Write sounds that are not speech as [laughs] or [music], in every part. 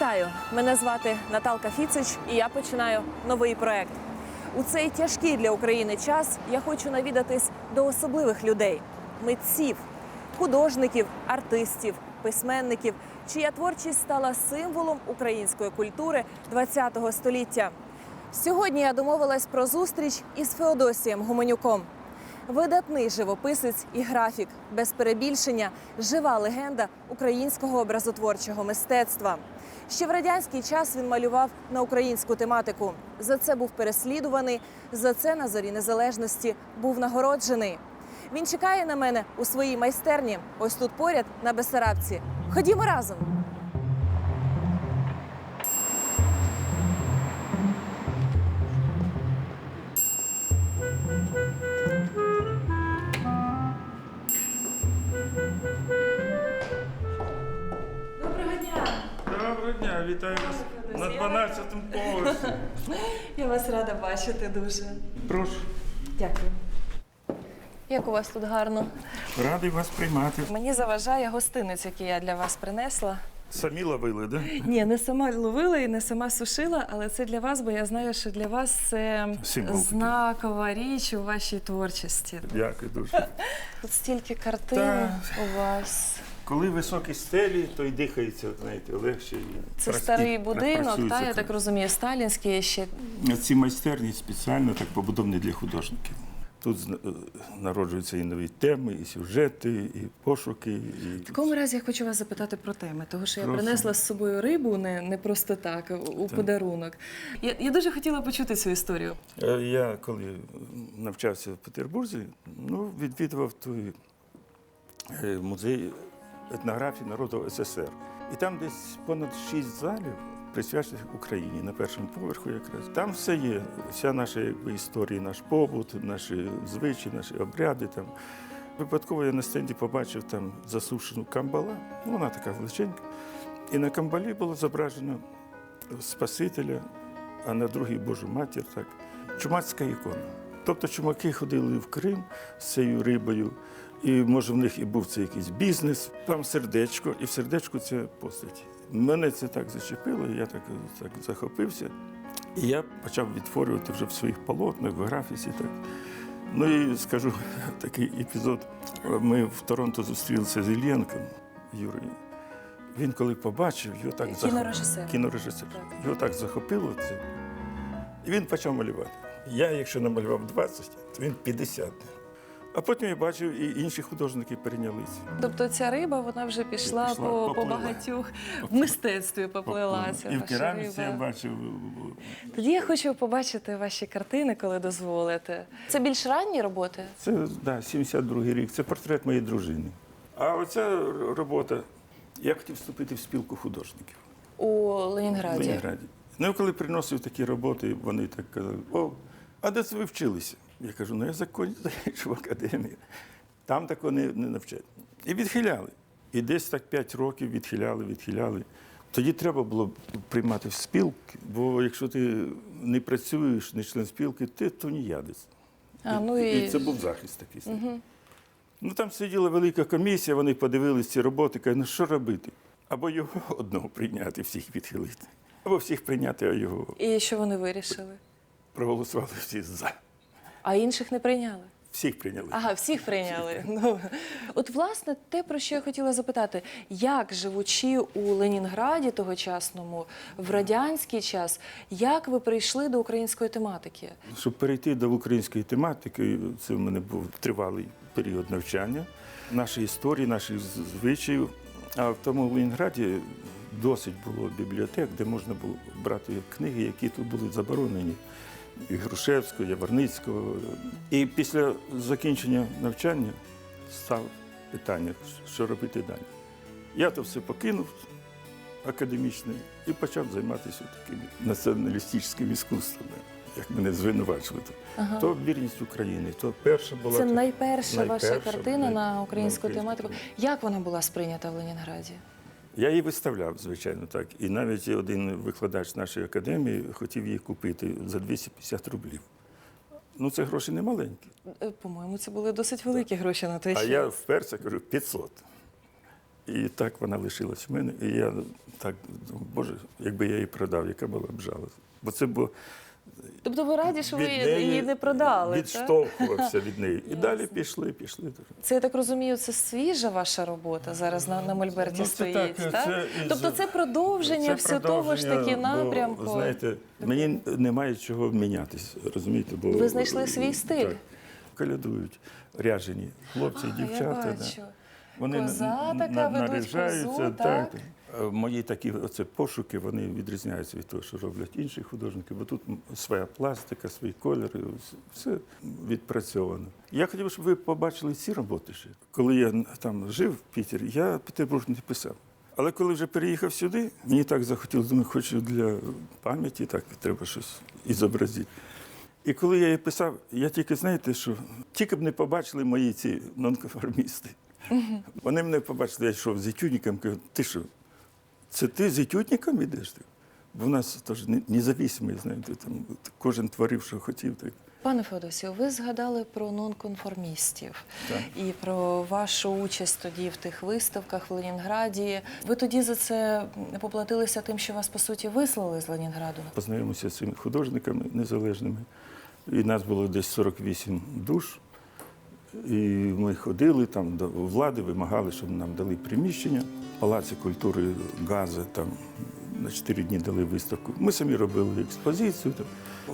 Вітаю! Мене звати Наталка Фіцич, і я починаю новий проект. У цей тяжкий для України час я хочу навідатись до особливих людей, митців, художників, артистів, письменників, чия творчість стала символом української культури ХХ століття. Сьогодні я домовилась про зустріч із Феодосієм Гуменюком. Видатний живописець і графік, без перебільшення, жива легенда українського образотворчого мистецтва. Ще в радянський час він малював на українську тематику. За це був переслідуваний, за це на зорі незалежності був нагороджений. Він чекає на мене у своїй майстерні, ось тут поряд на Бесарабці. Ходімо разом. Вітаю вас на 12-му поверсі. Я вас рада бачити дуже. Прошу, Дякую. Як у вас тут гарно? радий вас приймати. Мені заважає гостиниць, який я для вас принесла. Самі ловили, да? Ні, не сама ловила і не сама сушила, але це для вас, бо я знаю, що для вас це Символ такий. знакова річ у вашій творчості. Дякую дуже. [laughs] Тут стільки картин Так. у вас. Коли високі стелі, то й дихається, знаєте, легше. і Це прості- старий будинок, працюється та, я так краще. розумію, сталінський ще. Ці майстерні спеціально так побудовані для художників. Тут зна- е, народжуються і нові теми, і сюжети, і пошуки. І... В такому разі я хочу вас запитати про теми, тому що я Прошу. принесла з собою рибу не, не просто так, у, у подарунок. Я, я дуже хотіла почути цю історію. Е, Я коли навчався в Петербурзі, ну, відвідував той е, музей етнографії народу СССР. І там десь понад шість залів присвячених Україні на першому поверху якраз. Там все є, вся наша якби, історія, наш побут, наші звичаї, наші обряди. Там. Випадково я на стенді побачив там засушену камбала, ну, вона така величенька. І на камбалі було зображено Спасителя, а на другій Божу матір, так, чумацька ікона. Тобто чумаки ходили в Крим з цією рибою, і може в них і був це якийсь бізнес. Там сердечко, і в сердечку це постать. Мене це так зачепило, я так, так захопився. І я почав відтворювати вже в своїх полотнах, в графіці. Так. Ну і скажу [laughs] такий епізод. Ми в Торонто зустрілися з Іллєнком Юрієм. Він коли побачив, його так захоп- Кінорежисер. Кінорежисер. Його так захопило це. І він почав малювати. Я, якщо намалював 20, то він 50. А потім я бачив, і інші художники перейнялися. Тобто ця риба вона вже пішла, Пішла, по, по багатьох в мистецтві поплилася. І в кераміці я бачив. Тоді я хочу побачити ваші картини, коли дозволите. Це більш ранні роботи? Це да, 72-й рік, це портрет моєї дружини. А оця робота, я хотів вступити в спілку художників. У в Ленінграді. Ленінграді. Ну, коли приносив такі роботи, вони так казали: о, а де це ви вчилися? Я кажу, ну я закінчив [laughs] академію. Там такого не, не навчать. І відхиляли. І десь так 5 років відхиляли, відхиляли. Тоді треба було приймати в спілки, бо якщо ти не працюєш, не член спілки, ти то ніядець. А, ну і... І це був захист такий. Ну там сиділа велика комісія, вони подивилися ці роботи, кажуть, ну що робити? Або його одного прийняти, всіх відхилити, або всіх прийняти, а його І що вони вирішили? проголосували всі за. А інших не прийняли? Всіх прийняли. Ага, всіх прийняли. Ну, от, власне, те, про що я хотіла запитати, як живучи у Ленінграді тогочасному, в радянський час, як ви прийшли до української тематики? Щоб перейти до української тематики, це в мене був тривалий період навчання, нашої історії, наших звичаїв. А в тому Ленінграді досить було бібліотек, де можна було брати книги, які тут були заборонені. І Грушевського, Яворницького. І після закінчення навчання стало питання, що робити далі. Я то все покинув академічне і почав займатися такими націоналістичними іскусствами, як мене звинувачували. Ага. То вірність України, то перша була. Це та- найперша ваша картина на українську на тематику. Як вона була сприйнята в Ленінграді? Я її виставляв, звичайно, так. І навіть один викладач нашої академії хотів її купити за 250 рублів. Ну, це гроші не маленькі. Е, По-моєму, це були досить великі гроші на той А я вперше кажу 500. І так вона лишилась в мене. І я так боже, якби я її продав, яка була б жалость. Бо це було Тобто ви раді, що ви від неї її не продали? так? відштовхувався від неї. І далі пішли, пішли. Це я так розумію, це свіжа ваша робота зараз на, на Мольберті Ну, стоїть. так, так? це Тобто це продовження Це все того ж таки напрямку. Бо, знаєте, мені немає чого мінятися, розумієте? Бо, Ви знайшли свій стиль. Так, колядують ряжені хлопці і А, я дівчата. бачу. Да. Вони Коза така, наряжаються. козу, так. так? Е, Мої такі оце пошуки вони відрізняються від того, що роблять інші художники, бо тут своя пластика, свої кольори, все відпрацьовано. Я хотів, щоб ви побачили ці роботи ще. Коли я там жив в Пітері, я Петербург не писав. Але коли вже переїхав сюди, мені так захотілося, думаю, хочу для пам'яті, так треба щось ізобразити. І коли я її писав, я тільки знаєте, що тільки б не побачили мої ці нонконформісти. Вони мене побачили, я йшов з етюдником, кажу, ти що, це ти з етюдником йдеш? Бо в нас теж не- независимий, знаєте, там кожен творив, що хотів. Так. Пане Феодосію, ви згадали про нонконформістів і про вашу участь тоді в тих виставках в Ленінграді. Ви тоді за це поплатилися тим, що вас по суті вислали з Ленінграду. Познайомився з цими художниками незалежними. І нас було десь 48 душ. І ми ходили там до влади, вимагали, щоб нам дали приміщення. Палаці культури Газа там на 4 дні дали виставку. Ми самі робили експозицію. Там.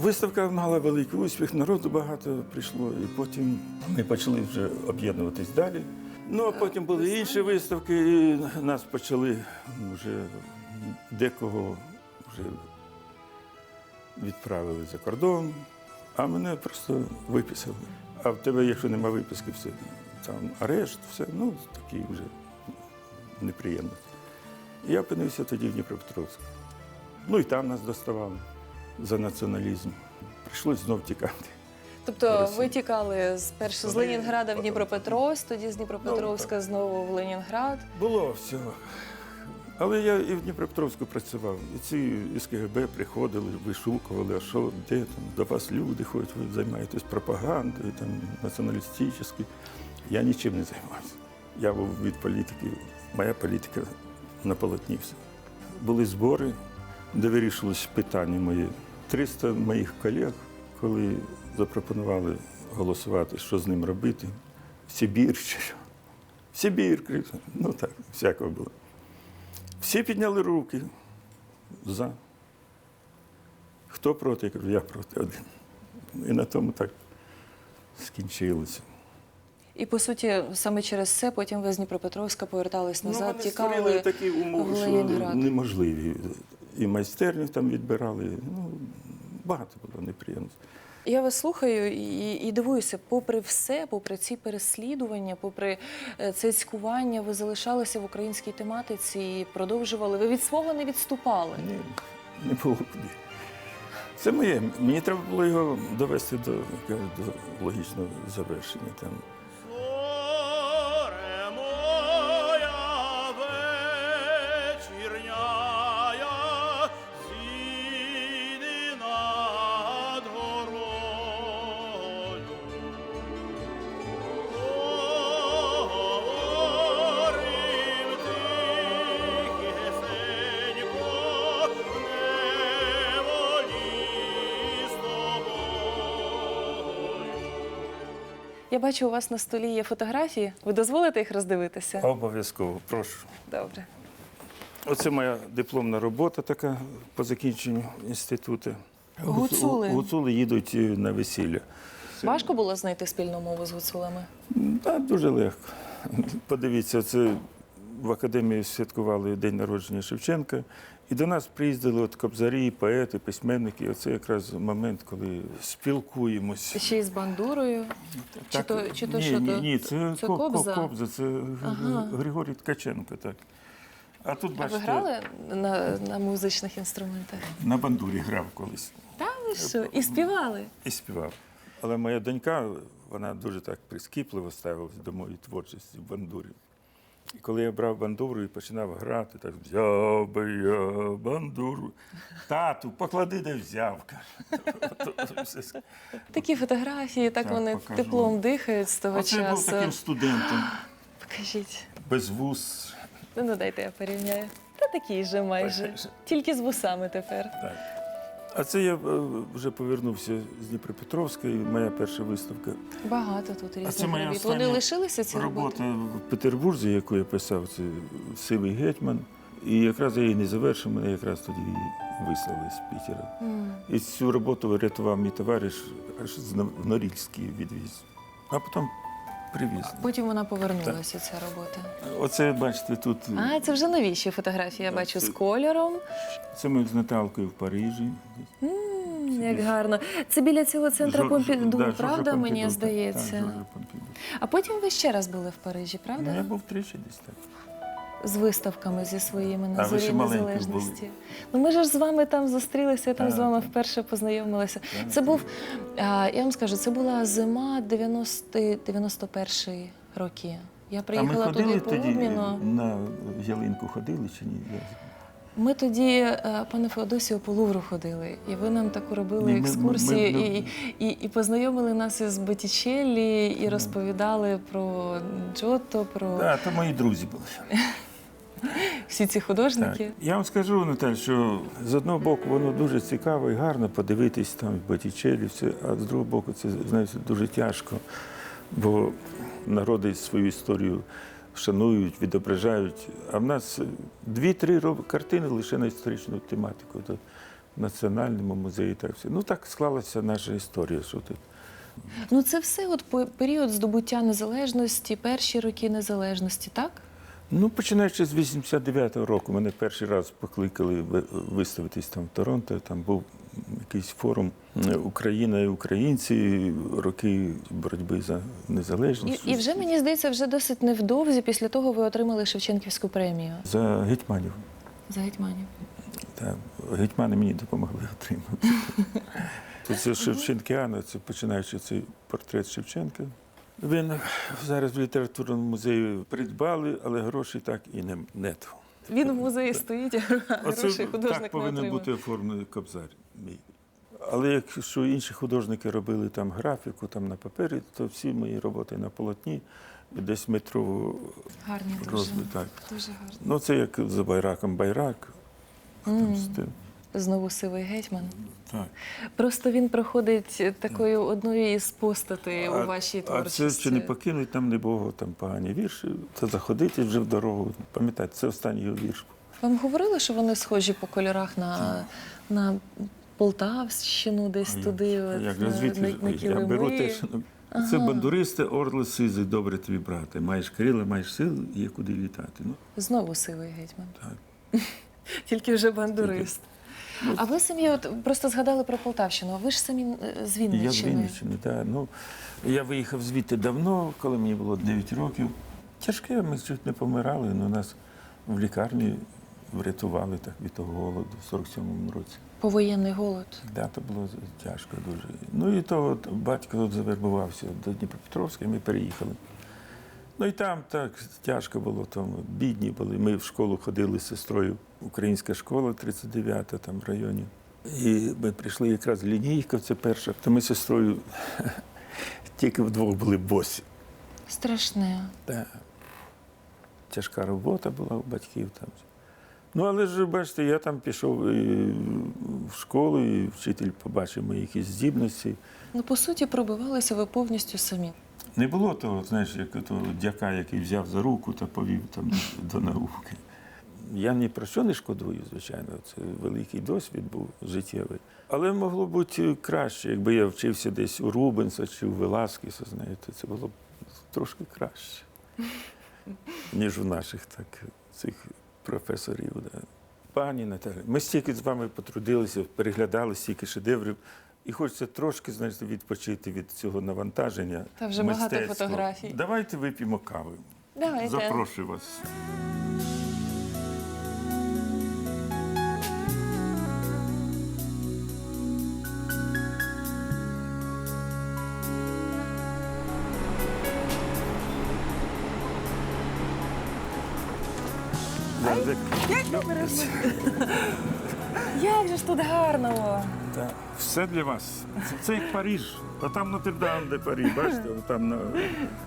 Виставка мала великий успіх, народу багато прийшло, і потім ми почали вже об'єднуватись далі. Ну, а потім були інші виставки, і нас почали вже декого вже відправили за кордон, а мене просто виписали. А в тебе, якщо нема виписки, все там арешт, все, ну такі вже неприємності. І я опинився тоді в Дніпропетровську. Ну і там нас доставали за націоналізм. Прийшлось знов тікати. Тобто ви тікали спершу з Ленінграда в Дніпропетровськ, тоді з Дніпропетровська знову в Ленінград. Було всього. Але я і в Дніпропетровську працював. І ці із КГБ приходили, вишукували, а що, де там, до вас люди ходять, ви займаєтесь пропагандою, там, націоналістичною. Я нічим не займався. Я був від політики, моя політика на полотні все. Були збори, де вирішилось питання мої. 300 моїх колег, коли запропонували голосувати, що з ним робити, в Сибір чи що. В Сибір, ну так, всякого було. Всі підняли руки за. Хто проти? Я кажу, я проти один. І на тому так скінчилося. І по суті, саме через це потім ви з Дніпропетровська повертались назад, ну, вони тікали. створили такі умови, що неможливі. І майстерню там відбирали. Ну, багато було неприємностей. Я вас слухаю і, і дивуюся, попри все, попри ці переслідування, попри е, це цькування, ви залишалися в українській тематиці і продовжували. Ви від свого не відступали. Ні, не було куди. Це моє. Мені треба було його довести до, до логічного завершення. Там. Бачу, у вас на столі є фотографії. Ви дозволите їх роздивитися? Обов'язково, прошу. Добре. Оце моя дипломна робота така по закінченню інституту. Гуцули. Гуцули їдуть е, на весілля. Важко було знайти спільну мову з гуцулами? Так, дуже легко. Подивіться, це в академії святкували день народження Шевченка. І до нас приїздили от кобзарі, поети, письменники. Оце якраз момент, коли спілкуємось. Ще й з бандурою. Чи то, чи то ні, що ні, то? ні, це, це ко- ко- кобза? кобза, це Ага. Григорій Ткаченко. Так. А тут, А бачите, ви грали на, на музичних інструментах? на бандурі грав колись. Та ви що? І співали? і співав. Але моя донька, вона дуже так прискіпливо ставилась до моєї творчості в бандурі. І коли я брав бандуру і починав грати, так взяв би я бандуру. Тату, поклади, де взяв. все. Такі фотографії, так, Так, вони покажу. теплом дихають з того Оце був таким студентом, Покажіть. без вуз, Ну, ну дайте я порівняю. Та такий же. Майже. Тільки з вусами тепер. Так. А це я е, вже повернувся з Дніпропетровська, і моя перша виставка. Багато тут це різних моя робіт. Вони лишилися ці роботи? Робота в Петербурзі, яку я писав, це Сивий гетьман. І якраз я її не завершив, мене якраз тоді її вислали з Пітера. М. І цю роботу врятував мій товариш аж з Норільський відвіз. А потім привіз. Потім вона повернулася, ця робота. Оце, бачите, тут А, це вже новіші фотографії, я бачу, з кольором. це ми з Наталкою в Парижі. М, Як гарно. Це біля цього центру Жор- Помпіду, да, Жоржа правда, Помпіду, мені так, здається. Так, Жоржа Помпіду. А потім ви ще раз були в Парижі, правда? Ну, я був тричі десь так. З виставками зі своїми на А ви зорі маленькі незалежності. Ну ми ж з вами там зустрілися, я там Так, з вами так. вперше познайомилася. Так, Це був, а, я вам скажу, це була зима 90 91 роки. Я ми приїхала туди по тоді обміну. на ялинку ходили чи ні? Я- Ми тоді, е, пане Феодосію, по Лувру ходили, і ви нам таку робили ми- ми- екскурсії ми- і, і, і познайомили нас із Боттічеллі, і розповідали про Джотто, про Да, то мої друзі були. [laughs] всі ці Так. художники. Я вам скажу, Наталь, що з одного боку воно дуже цікаво і гарно подивитись там в Боттічелі, все, а з другого боку це знаєте, дуже тяжко, бо народи свою історію шанують, відображають. А в нас дві-три картини лише на історичну тематику. То в Національному музеї так все. Ну так склалася наша історія. Що тут. Ну це все от період здобуття незалежності, перші роки незалежності, так? Ну, починаючи з 89-го року, мене перший раз покликали виставитись там в Торонто. Там був якийсь форум е, Україна і українці, роки боротьби за незалежність. і вже мені здається, вже досить невдовзі після того ви отримали Шевченківську премію За гетьманів. за гетьманів. Та, гетьмани мені допомогли [laughs] отримати. Це Шевченкіана, це починаючи цей портрет Шевченка. Він зараз в літературному музеї придбали, але грошей так і не нету. Він в музеї стоїть, а [laughs] грошей художник так не повинен отримав. бути оформлений кобзар. мій. Але якщо інші художники робили там графіку там на папері, то всі мої роботи на полотні десь метрову Гарні дуже. Так. Дуже гарно. Ну це як за байраком байрак. а там Мгм. стиль. Знову сивий гетьман. Так. Просто він проходить такою одною із постатей у вашій а це чи не покинуть там не Богу, там погані вірші, то заходити вже в дорогу. Пам'ятаєте, це останній його вірш. Вам говорили, що вони схожі по кольорах на, на Полтавщину, десь А туди, Як я беру те, що це бандуристи, орли сизий, добре тобі брати. Маєш крила, маєш сил, є куди літати. Ну, Знову сивий гетьман. так. [laughs] Тільки вже бандурист. А ви самі от просто згадали про Полтавщину, а ви ж самі е, з Я з Вінниччини. Вінниччини, так. Ну, я виїхав звідти давно, коли мені було 9 років. Тяжке, ми чуть не помирали, але нас в лікарні врятували так від того голоду в 47-му році. Повоєнний голод. Да, то було тяжко дуже. Ну і то от батько завербувався до Дніпропетровська, і ми переїхали. Ну і там так тяжко було, там бідні були. Ми в школу ходили з сестрою. Українська школа 39-та там в районі. І ми прийшли якраз лінійка, це перша. То ми з сестрою [laughs] тільки вдвох були босі. Страшне. Да. Тяжка робота була у батьків там. Ну, але ж бачите, я там пішов і в школу, і вчитель побачив мої якісь здібності. Ну, по суті, пробивалися ви повністю самі. Не було того, знаєш, як того дяка, який взяв за руку та повів там до науки. Я ні про що не шкодую, звичайно, це великий досвід був життєвий. Але могло бути краще, якби я вчився десь у Рубенса чи у Веласкіса, знаєте, це було б трошки краще, ніж у наших так, цих професорів. Пані Наталі, ми стільки з вами потрудилися, переглядали стільки шедеврів. І хочеться трошки знаєте, відпочити від цього навантаження. Та вже багато мистецтва. фотографій. Давайте вип'ємо кави. Давайте. Запрошую вас. Як же ж тут гарно! Так. Все для вас. Це, це як Париж. А там Нотр-Дам, де Париж, бачите, там на...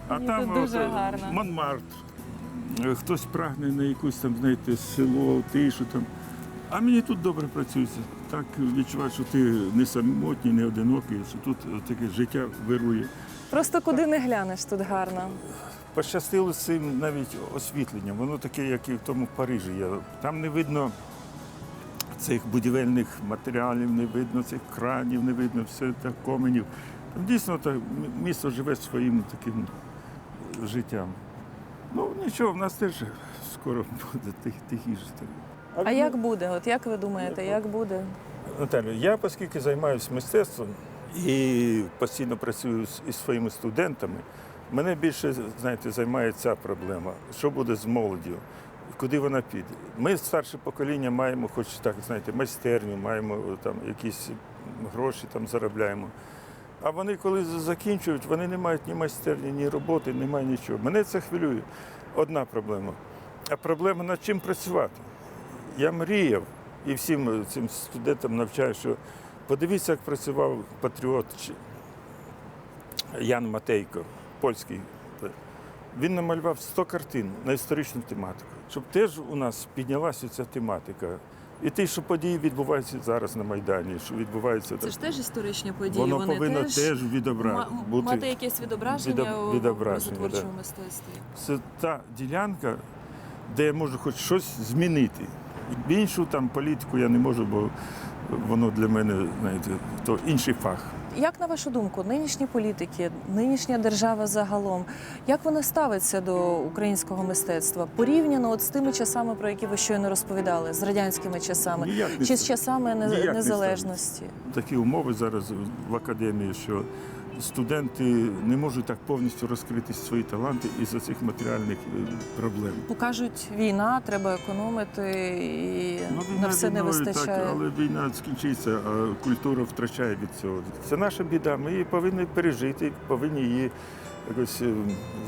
а Ні, там дуже от, гарно. Монмартр. е, хтось прагне на якусь там, знаєте, село, тишу там. А мені тут добре працюється. Так відчуваєш, що ти не самотній, не одинокий, що тут е, таке життя вирує. Просто куди не глянеш, тут гарно. Пощастило з цим навіть освітленням. Воно таке, як і в тому Парижі. є. Там не видно цих будівельних матеріалів, не видно цих кранів, не видно все так коменів. Там дійсно так, місто живе своїм таким життям. Ну нічого, в нас теж скоро буде тих, тихіше. А як буде? От як ви думаєте, як буде? Наталю, я оскільки займаюся мистецтвом і постійно працюю з- із своїми студентами, мене більше знаєте, займає ця проблема. Що буде з молоддю? Куди вона піде? Ми, старше покоління, маємо, хоч так, знаєте, майстерню, маємо е, там якісь гроші там заробляємо. А вони, коли закінчують, вони не мають ні майстерні, ні роботи, немає нічого. Мене це хвилює. Одна проблема. А проблема над чим працювати? Я мріяв і всім цим студентам навчаю, що подивіться, як працював патріот Ян Матейко, польський. Він намалював 100 картин на історичну тематику, щоб теж у нас піднялася ця тематика. І те, що події відбуваються зараз на Майдані, що відбуваються Це ж теж історичні події. воно вони повинно теж, теж відображати. ма- бути. мати якесь відображення відоб- у відображення, образотворчому да. мистецтві. Це та ділянка, де я можу хоч щось змінити. Іншу там політику я не можу, бо воно для мене, знаєте, то інший фах. Як на вашу думку, нинішні політики, нинішня держава загалом, як вона ставиться до українського мистецтва порівняно от з тими часами, про які ви щойно розповідали, з радянськими часами, Ніяк не чи з часами не- незалежності? не незалежності? Такі умови зараз в академії, що студенти не можуть так повністю розкрити свої таланти із-за цих матеріальних е, проблем. Покажуть, війна, треба економити, і на все не війною, вистачає. Так, але війна скінчиться, а культура втрачає від цього. Це наша біда. Ми її повинні пережити, повинні її якось е,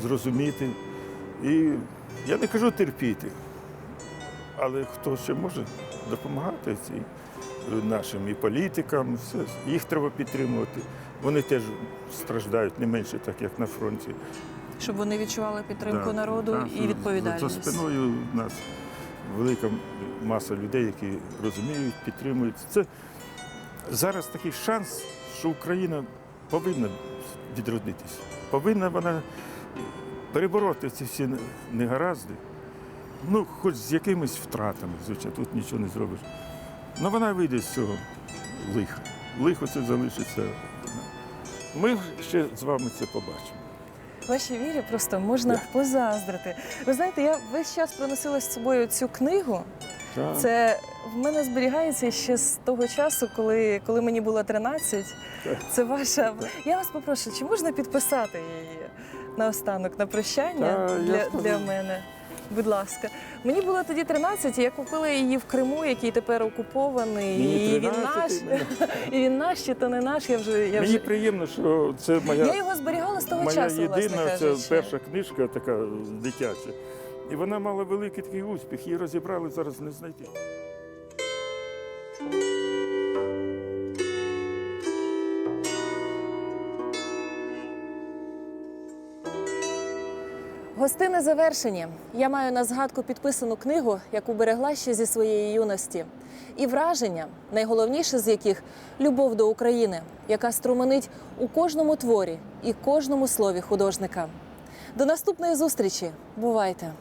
зрозуміти. І я не кажу терпіти, але хто ще може допомагати цій е, нашим і політикам, все, їх треба підтримувати. Вони теж страждають не менше, так як на фронті. Щоб вони відчували підтримку Да, народу да, і відповідальність. За спиною в нас велика маса людей, які розуміють, підтримують. Це зараз такий шанс, що Україна повинна відродитися. Повинна вона перебороти ці всі негаразди. Ну, хоч з якимись втратами, звичайно, тут нічого не зробиш. Ну вона вийде з цього лиха. Лихо це залишиться. Ми ще з вами це побачимо. Вашій вірі просто можна позаздрити. Ви знаєте, я весь час проносила з собою цю книгу. Так. Це в мене зберігається ще з того часу, коли, коли мені було 13. Так. Це ваша. Я вас попрошу, чи можна підписати її наостанок на прощання Та, для, для мене? Будь ласка, мені було тоді 13, і я купила її в Криму, який тепер окупований. Мені і він наш, [laughs] і він наш, чи то не наш. Я вже я Мені вже приємно, що це моя, я його зберігала з того моя часу. власне єдина, це перша книжка така дитяча. І вона мала великий такий успіх. Її розібрали зараз не знайти. Гостини завершені. Я маю на згадку підписану книгу, яку берегла ще зі своєї юності. І враження, найголовніше з яких любов до України, яка струменить у кожному творі і кожному слові художника. До наступної зустрічі. Бувайте!